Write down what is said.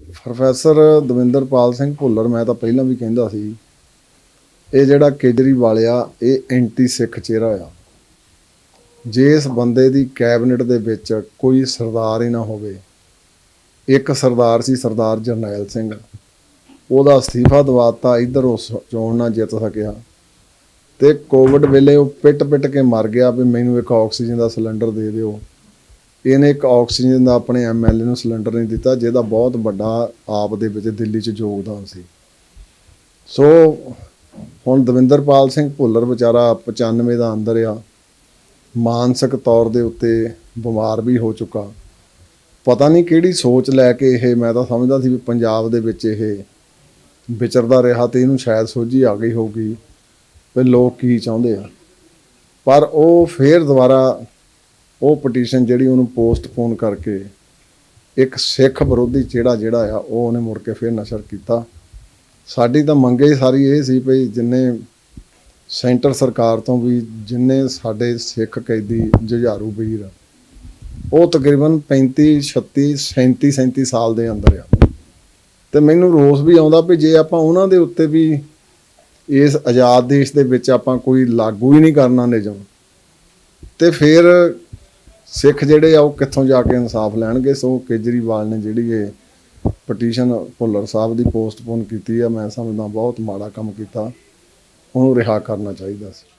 Professor Davinderpal Singh Bhullar, ਮੈਂ ਤਾਂ ਪਹਿਲਾਂ ਵੀ ਕਹਿੰਦਾ ਸੀ, ਇਹ ਜਿਹੜਾ ਕੇਜਰੀਵਾਲ ਆ, ਇਹ ਐਂਟੀ ਸਿੱਖ ਚਿਹਰਾ ਆ। ਜੇ ਇਸ ਬੰਦੇ ਦੀ ਕੈਬਨਿਟ ਦੇ ਵਿੱਚ ਕੋਈ ਸਰਦਾਰ ਹੀ ਨਾ ਹੋਵੇ, ਇੱਕ ਸਰਦਾਰ ਸੀ ਸਰਦਾਰ ਜਰਨੈਲ ਸਿੰਘ। ਉਹਦਾ ਅਸਤੀਫਾ ਦਵਾਤਾ ਇੱਧਰ ਉਸ ਚੋਣ ਨਾ ਜਿੱਤ ਸਕਿਆ। ਤੇ ਕੋਵਿਡ ਵੇਲੇ ਉਹ ਪਿੱਟ ਪਿੱਟ ਕੇ ਮਰ ਗਿਆ ਵੀ ਮੈਨੂੰ ਇੱਕ ਆਕਸੀਜਨ ਦਾ ਸਿਲੰਡਰ ਦੇ ਦਿਓ। ਇਹਨੇ ਇੱਕ ਆਕਸੀਜਨ ਦਾ ਆਪਣੇ ਐਮਐਲਏ ਨੂੰ ਸਿਲੰਡਰ ਨਹੀਂ ਦਿੱਤਾ, ਜਿਹਦਾ ਬਹੁਤ ਵੱਡਾ ਆਪ ਦੇ ਵਿੱਚ ਦਿੱਲੀ 'ਚ ਯੋਗਦਾਨ ਸੀ। ਸੋ ਹੁਣ ਦਵਿੰਦਰਪਾਲ ਸਿੰਘ ਭੁੱਲਰ ਵਿਚਾਰਾ 95 ਦਾ ਅੰਦਰ ਆ। ਮਾਨਸਿਕ ਤੌਰ ਦੇ ਉੱਤੇ ਬਿਮਾਰ ਵੀ ਹੋ ਚੁੱਕਾ। ਪਤਾ ਨਹੀਂ ਕਿਹੜੀ ਸੋਚ ਲੈ ਕੇ ਇਹ, ਮੈਂ ਤਾਂ ਸਮਝਦਾ ਸੀ ਵੀ ਪੰਜਾਬ ਦੇ ਵਿੱਚ ਇਹ ਵਿਚਰਦਾ ਰਿਹਾ ਤੇ ਇਹਨੂੰ ਸ਼ਾਇਦ ਸੋਝੀ ਆ ਗਈ ਹੋਊਗੀ ਵੀ ਲੋਕ ਕੀ ਚਾਹੁੰਦੇ ਆ। ਪਰ ਉਹ ਫੇਰ ਦੁਬਾਰਾ ਉਹ ਪਟੀਸ਼ਨ ਜਿਹੜੀ ਉਹਨੂੰ ਪੋਸਟਪੋਨ ਕਰਕੇ ਇੱਕ ਸਿੱਖ ਵਿਰੋਧੀ ਜਿਹੜਾ ਜਿਹੜਾ ਆ ਉਹ ਉਹਨੇ ਮੁੜ ਕੇ ਫੇਰ ਨਸ਼ਰ ਕੀਤਾ। ਸਾਡੀ ਤਾਂ ਮੰਗ ਹੀ ਸਾਰੀ ਇਹ ਸੀ ਭਈ ਜਿੰਨੇ ਸੈਂਟਰ ਸਰਕਾਰ ਤੋਂ ਵੀ ਜਿੰਨੇ ਸਾਡੇ ਸਿੱਖ ਕੈਦੀ ਜੁਝਾਰੂ ਵੀਰ ਆ, ਉਹ ਤਕਰੀਬਨ 35 36 37 37 ਸਾਲ ਦੇ ਅੰਦਰ ਆ। ਤੇ ਮੈਨੂੰ ਰੋਸ ਵੀ ਆਉਂਦਾ ਵੀ ਜੇ ਆਪਾਂ ਉਹਨਾਂ ਦੇ ਉੱਤੇ ਵੀ ਇਸ ਆਜ਼ਾਦ ਦੇਸ਼ ਦੇ ਵਿੱਚ ਆਪਾਂ ਕੋਈ ਲਾਗੂ ਹੀ ਨਹੀਂ ਕਰਨਾ ਨਿਯਮ ਤੇ ਫਿਰ ਸਿੱਖ ਜਿਹੜੇ ਆ ਉਹ ਕਿੱਥੋਂ ਜਾ ਕੇ ਇਨਸਾਫ ਲੈਣਗੇ? ਸੋ ਕੇਜਰੀਵਾਲ ਨੇ ਜਿਹੜੀ ਇਹ ਪਟੀਸ਼ਨ ਭੁੱਲਰ ਸਾਹਿਬ ਦੀ ਪੋਸਟਪੋਨ ਕੀਤੀ ਆ, ਮੈਂ ਸਮਝਦਾ ਬਹੁਤ ਮਾੜਾ ਕੰਮ ਕੀਤਾ। ਉਹਨੂੰ ਰਿਹਾ ਕਰਨਾ ਚਾਹੀਦਾ ਸੀ।